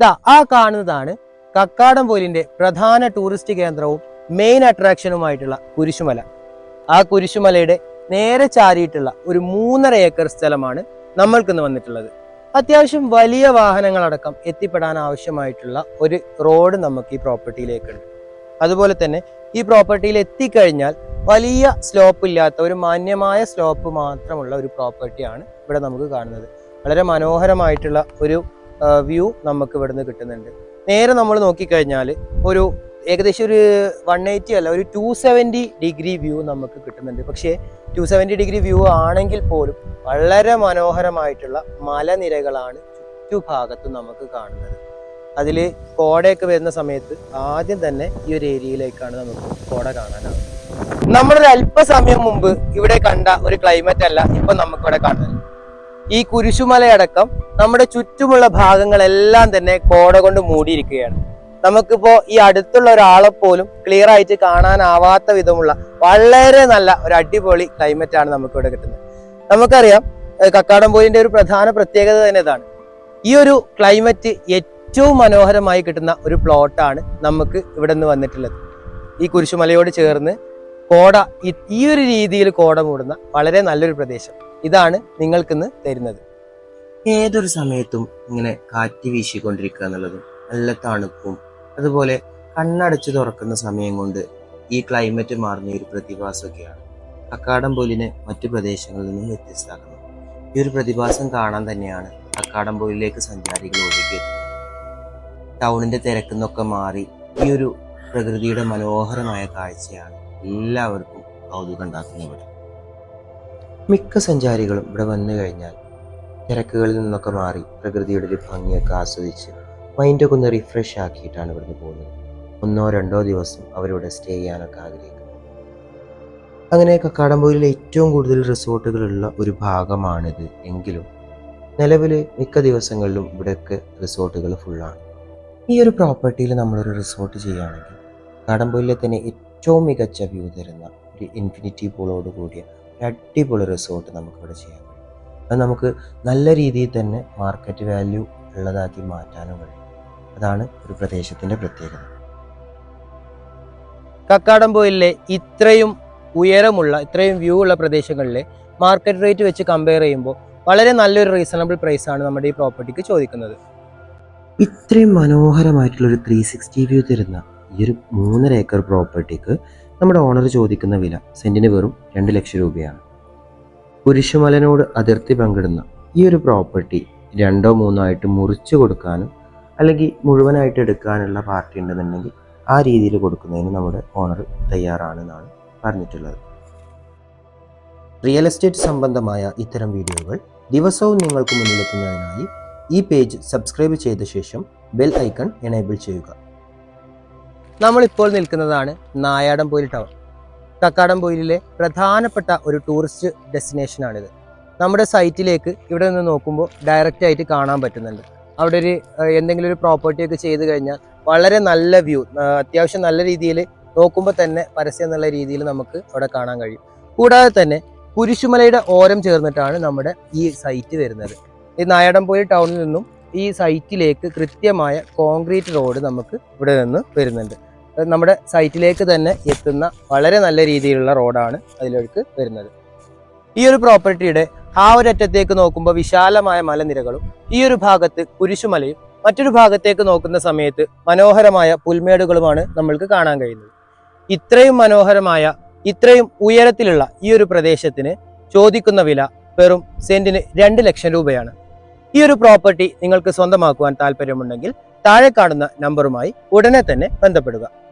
ദാ ആ കാണുന്നതാണ് കക്കാടംപോലിന്റെ പ്രധാന ടൂറിസ്റ്റ് കേന്ദ്രവും മെയിൻ അട്രാക്ഷനുമായിട്ടുള്ള കുരിശുമല. ആ കുരിശുമലയുടെ നേരെ ചാരിയിട്ടുള്ള ഒരു മൂന്നര ഏക്കർ സ്ഥലമാണ് നമ്മൾക്കിന്ന് വന്നിട്ടുള്ളത്. അത്യാവശ്യം വലിയ വാഹനങ്ങളടക്കം എത്തിപ്പെടാൻ ആവശ്യമായിട്ടുള്ള ഒരു റോഡ് നമുക്ക് ഈ പ്രോപ്പർട്ടിയിലേക്കുണ്ട് അതുപോലെ തന്നെ ഈ പ്രോപ്പർട്ടിയിൽ എത്തിക്കഴിഞ്ഞാൽ വലിയ സ്ലോപ്പ് ഇല്ലാത്ത ഒരു മാന്യമായ സ്ലോപ്പ് മാത്രമുള്ള ഒരു പ്രോപ്പർട്ടിയാണ് ഇവിടെ നമുക്ക് കാണുന്നത്. വളരെ മനോഹരമായിട്ടുള്ള ഒരു വ്യൂ നമുക്ക് ഇവിടുന്ന് കിട്ടുന്നുണ്ട്. നേരെ നമ്മൾ നോക്കിക്കഴിഞ്ഞാൽ ഒരു ഏകദേശം ഒരു വൺ എയ്റ്റി അല്ല ഒരു ടു സെവന്റി ഡിഗ്രി വ്യൂ നമുക്ക് കിട്ടുന്നുണ്ട്. പക്ഷേ ടു സെവന്റി ഡിഗ്രി വ്യൂ ആണെങ്കിൽ പോലും വളരെ മനോഹരമായിട്ടുള്ള മലനിരകളാണ് ചുറ്റുഭാഗത്തും നമുക്ക് കാണുന്നത്. അതിൽ കോടയൊക്കെ വരുന്ന സമയത്ത് ആദ്യം തന്നെ ഈ ഒരു ഏരിയയിലേക്കാണ് നമുക്ക് കോട കാണാനാവുന്നത്. നമ്മളൊരു അല്പസമയം മുമ്പ് ഇവിടെ കണ്ട ഒരു ക്ലൈമറ്റ് അല്ല ഇപ്പൊ നമുക്കിവിടെ കാണുന്നത്. ഈ കുരിശുമലയടക്കം നമ്മുടെ ചുറ്റുമുള്ള ഭാഗങ്ങളെല്ലാം തന്നെ കോട കൊണ്ട് മൂടിയിരിക്കുകയാണ്. നമുക്കിപ്പോ ഈ അടുത്തുള്ള ഒരാളെ പോലും ക്ലിയർ ആയിട്ട് കാണാനാവാത്ത വിധമുള്ള വളരെ നല്ല ഒരു അടിപൊളി ക്ലൈമറ്റ് ആണ് നമുക്കിവിടെ കിട്ടുന്നത്. നമുക്കറിയാം കക്കാടംപോയിന്റെ ഒരു പ്രധാന പ്രത്യേകത തന്നെ ഇതാണ്. ഈ ഒരു ക്ലൈമറ്റ് ഏറ്റവും മനോഹരമായി കിട്ടുന്ന ഒരു പ്ലോട്ടാണ് നമുക്ക് ഇവിടെ നിന്ന് വന്നിട്ടുള്ളത്. ഈ കുരിശുമലയോട് ചേർന്ന് കോട ഈ ഒരു രീതിയിൽ കോട മൂടുന്ന വളരെ നല്ലൊരു പ്രദേശം. ഇതാണ് നിങ്ങൾക്കിന്ന് തരുന്നത്. ഏതൊരു സമയത്തും ഇങ്ങനെ കാറ്റ് വീശിക്കൊണ്ടിരിക്കുക എന്നുള്ളതും നല്ല തണുപ്പും അതുപോലെ കണ്ണടച്ചു തുറക്കുന്ന സമയം കൊണ്ട് ഈ ക്ലൈമറ്റ് മാറുന്ന ഒരു പ്രതിഭാസമൊക്കെയാണ് കക്കാടംപോലിനെ മറ്റു പ്രദേശങ്ങളിൽ നിന്നും വ്യത്യസ്തമാക്കുന്നത് ഈ ഒരു പ്രതിഭാസം കാണാൻ തന്നെയാണ് കക്കാടംപോലിലേക്ക് സഞ്ചാരികൾ ഒഴുകിയെത്തുന്നത് ടൗണിന്റെ തിരക്കുന്നൊക്കെ മാറി ഈ ഒരു പ്രകൃതിയുടെ മനോഹരമായ കാഴ്ചയാണ് എല്ലാവർക്കും കൗതുകം ഉണ്ടാക്കുന്നത് ഇവിടെ. മിക്ക സഞ്ചാരികളും ഇവിടെ വന്നു കഴിഞ്ഞാൽ തിരക്കുകളിൽ നിന്നൊക്കെ മാറി പ്രകൃതിയുടെ ഒരു ഭംഗിയൊക്കെ ആസ്വദിച്ച് മൈൻഡൊക്കെ ഒന്ന് റിഫ്രഷ് ആക്കിയിട്ടാണ് ഇവിടുന്ന് പോകുന്നത്. ഒന്നോ രണ്ടോ ദിവസം അവരിവിടെ സ്റ്റേ ചെയ്യാനൊക്കെ ആഗ്രഹിക്കുന്നു. അങ്ങനെ കക്കാടംപോയിലിൽ ഏറ്റവും കൂടുതൽ റിസോർട്ടുകളുള്ള ഒരു ഭാഗമാണിത്. എങ്കിലും നിലവിൽ മിക്ക ദിവസങ്ങളിലും ഇവിടെയൊക്കെ റിസോർട്ടുകൾ ഫുള്ളാണ് ഈ ഒരു പ്രോപ്പർട്ടിയിൽ നമ്മളൊരു റിസോർട്ട് ചെയ്യുകയാണെങ്കിൽ കടമ്പൂരിലെ തന്നെ ഏറ്റവും മികച്ച വ്യൂ തരുന്ന ഒരു ഇൻഫിനിറ്റി പൂളോട് കൂടിയ അടിപൊളി റിസോർട്ട് നമുക്കിവിടെ ചെയ്യാൻ കഴിയും. അത് നമുക്ക് നല്ല രീതിയിൽ തന്നെ മാർക്കറ്റ് വാല്യൂ ഉള്ളതാക്കി മാറ്റാനും കഴിയും. അതാണ് ഒരു പ്രദേശത്തിന്റെ പ്രത്യേകത. കക്കാടംപോയിലെ ഇത്രയും ഉയരമുള്ള ഇത്രയും വ്യൂ ഉള്ള പ്രദേശങ്ങളിലെ മാർക്കറ്റ് റേറ്റ് വെച്ച് കമ്പയർ ചെയ്യുമ്പോൾ വളരെ നല്ലൊരു റീസണബിൾ പ്രൈസ് ആണ് നമ്മുടെ ഈ പ്രോപ്പർട്ടിക്ക് ചോദിക്കുന്നത്. ഇത്രയും മനോഹരമായിട്ടുള്ളൊരു ത്രീ സിക്സ്റ്റി വ്യൂ തരുന്ന ഈ ഒരു മൂന്നര ഏക്കർ പ്രോപ്പർട്ടിക്ക് നമ്മുടെ ഓണർ ചോദിക്കുന്ന വില സെന്റിന് വെറും രണ്ട് ലക്ഷം രൂപയാണ്. കുരിശുമലനോട് അതിർത്തി പങ്കിടുന്ന ഈ ഒരു പ്രോപ്പർട്ടി രണ്ടോ മൂന്നോ ആയിട്ട് മുറിച്ചു കൊടുക്കാനും അല്ലെങ്കിൽ മുഴുവനായിട്ട് എടുക്കാനുള്ള പാർട്ടി ഉണ്ടെന്നുണ്ടെങ്കിൽ ആ രീതിയിൽ കൊടുക്കുന്നതിന് നമ്മുടെ ഓണർ തയ്യാറാണെന്നാണ് പറഞ്ഞിട്ടുള്ളത്. റിയൽ എസ്റ്റേറ്റ് സംബന്ധമായ ഇത്തരം വീഡിയോകൾ ദിവസവും നിങ്ങൾക്ക് മുന്നിലെത്തുന്നതിനായി ഈ പേജ് സബ്സ്ക്രൈബ് ചെയ്ത ശേഷം ബെൽ ഐക്കൺ എനേബിൾ ചെയ്യുക. നമ്മളിപ്പോൾ നിൽക്കുന്നതാണ് നായാടംപോയിൽ ടവർ. കക്കാടംപോയിലെ പ്രധാനപ്പെട്ട ഒരു ടൂറിസ്റ്റ് ഡെസ്റ്റിനേഷനാണിത് നമ്മുടെ സൈറ്റിലേക്ക് ഇവിടെ നിന്ന് നോക്കുമ്പോൾ ഡയറക്റ്റ് ആയിട്ട് കാണാൻ പറ്റുന്നുണ്ട്. അവിടെ ഒരു എന്തെങ്കിലും ഒരു പ്രോപ്പർട്ടി ഒക്കെ ചെയ്ത് കഴിഞ്ഞാൽ വളരെ നല്ല വ്യൂ അത്യാവശ്യം നല്ല രീതിയിൽ നോക്കുമ്പോൾ തന്നെ പരസ്യം എന്നുള്ള രീതിയിൽ നമുക്ക് അവിടെ കാണാൻ കഴിയും. കൂടാതെ തന്നെ കുരിശുമലയുടെ ഓരം ചേർന്നിട്ടാണ് നമ്മുടെ ഈ സൈറ്റ് വരുന്നത്. ഈ നായാടംപോയി ടൗണിൽ നിന്നും ഈ സൈറ്റിലേക്ക് കൃത്യമായ കോൺക്രീറ്റ് റോഡ് നമുക്ക് ഇവിടെ നിന്ന് വരുന്നുണ്ട്. നമ്മുടെ സൈറ്റിലേക്ക് തന്നെ എത്തുന്ന വളരെ നല്ല രീതിയിലുള്ള റോഡാണ് അതിലേക്ക് വരുന്നത്. ഈ ഒരു പ്രോപ്പർട്ടിയുടെ ആ ഒരു അറ്റത്തേക്ക് നോക്കുമ്പോൾ വിശാലമായ മലനിരകളും ഈ ഒരു ഭാഗത്ത് കുരിശുമലയും മറ്റൊരു ഭാഗത്തേക്ക് നോക്കുന്ന സമയത്ത് മനോഹരമായ പുൽമേടുകളുമാണ് നമ്മൾക്ക് കാണാൻ കഴിയുന്നത്. ഇത്രയും മനോഹരമായ ഇത്രയും ഉയരത്തിലുള്ള ഈ ഒരു പ്രദേശത്തിന് ചോദിക്കുന്ന വില വെറും സെന്റിന് രണ്ട് ലക്ഷം രൂപയാണ്. ഈ ഒരു പ്രോപ്പർട്ടി നിങ്ങൾക്ക് സ്വന്തമാക്കുവാൻ താല്പര്യമുണ്ടെങ്കിൽ താഴെ കാണുന്ന നമ്പറുമായി ഉടനെ തന്നെ ബന്ധപ്പെടുക.